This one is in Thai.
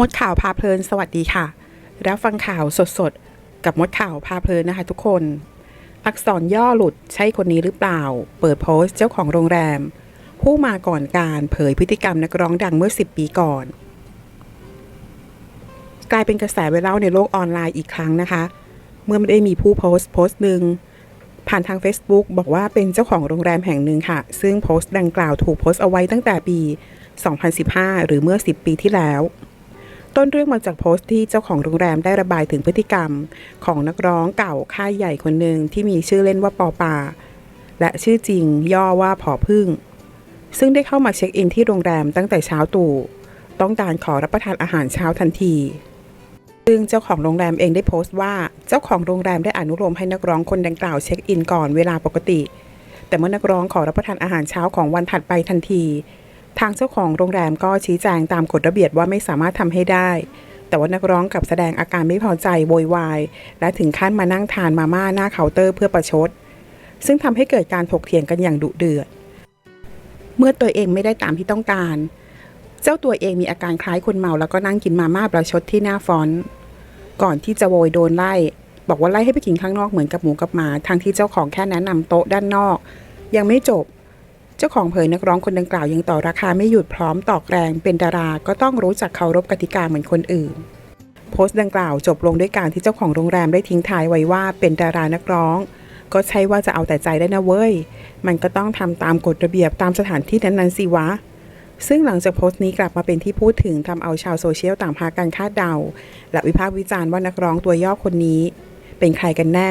มดข่าวพาเพลินสวัสดีค่ะ รับฟังข่าวสดๆ กับมดข่าวพาเพลินนะคะทุกคน อักษรย่อหลุดใช่คนนี้หรือเปล่า เปิดโพสต์เจ้าของโรงแรม ผู้มาก่อนการเผยพฤติกรรมนักร้องดังเมื่อ 10 ปีก่อน กลายเป็นกระแสไวรัลในโลกออนไลน์อีกครั้งนะคะ เมื่อไม่ได้มีผู้โพสต์โพสต์หนึ่งผ่านทาง Facebook บอกว่าเป็นเจ้าของโรงแรมแห่งหนึ่งค่ะ ซึ่งโพสต์ดังกล่าวถูกโพสต์เอาไว้ตั้งแต่ปี 2015 หรือเมื่อ 10 ปีที่แล้ว ต้นเรื่องมาจากโพสต์ที่เจ้าของโรงแรมได้ระบายถึงพฤติกรรม ของนักร้องเก่าค่ายใหญ่คนหนึ่งที่มีชื่อเล่นว่าปอปา และชื่อจริงย่อว่าผอพึ่ง ซึ่งได้เข้ามาเช็คอินที่โรงแรมตั้งแต่เช้าตู่ต้องการขอรับประทานอาหารเช้าทันทีซึ่งเจ้าของโรงแรมเองได้โพสต์ว่าเจ้าของโรงแรมได้อนุโลมให้นักร้องคนดังกล่าวเช็คอินก่อนเวลาปกติ แต่เมื่อนักร้องขอรับประทานอาหารเช้าของวันถัดไปทันที ทางเจ้าของโรงแรมก็ชี้แจงตามกฎระเบียบว่าไม่สามารถทำให้ได้ แต่ว่านักร้องกับแสดงอาการไม่พอใจโวยวาย และถึงขั้นมานั่งทานมาม่าหน้าเคาน์เตอร์เพื่อประชด ซึ่งทำให้เกิดการถกเถียงกันอย่างดุเดือด เมื่อตัวเองไม่ได้ตามที่ต้องการ เจ้าตัวเองมีอาการคล้ายคนเมาแล้วก็นั่งกินมาม่าประชดที่หน้าฟอนต์ก่อนที่จะโวยโดนไล่ บอกว่าไล่ให้ไปกินข้างนอกเหมือนกับหมูกับหมาทางที่เจ้าของแค่แนะนำโต๊ะด้านนอก ยังไม่จบ จ้าของเผยนักร้องคนดังกล่าวยังต่อราคาไม่หยุดพร้อมตอกแรง เป็นดาราก็ต้องรู้จักเคารพกติกาเหมือนคนอื่น โพสต์ดังกล่าวจบลงด้วยการที่เจ้าของโรงแรมได้ทิ้งท้ายไว้ว่าเป็นดารานักร้อง ก็ใช่ว่าจะเอาแต่ใจได้นะเว้ย มันก็ต้องทำตามกฎระเบียบตามสถานที่นั้นๆสิวะ ซึ่งหลังจากโพสต์นี้กลับมาเป็นที่พูดถึงทำเอาชาวโซเชียลต่างพากันคาดเดา และวิพากษ์วิจารณ์ว่านักร้องตัวย่อคนนี้ เป็นใครกันแน่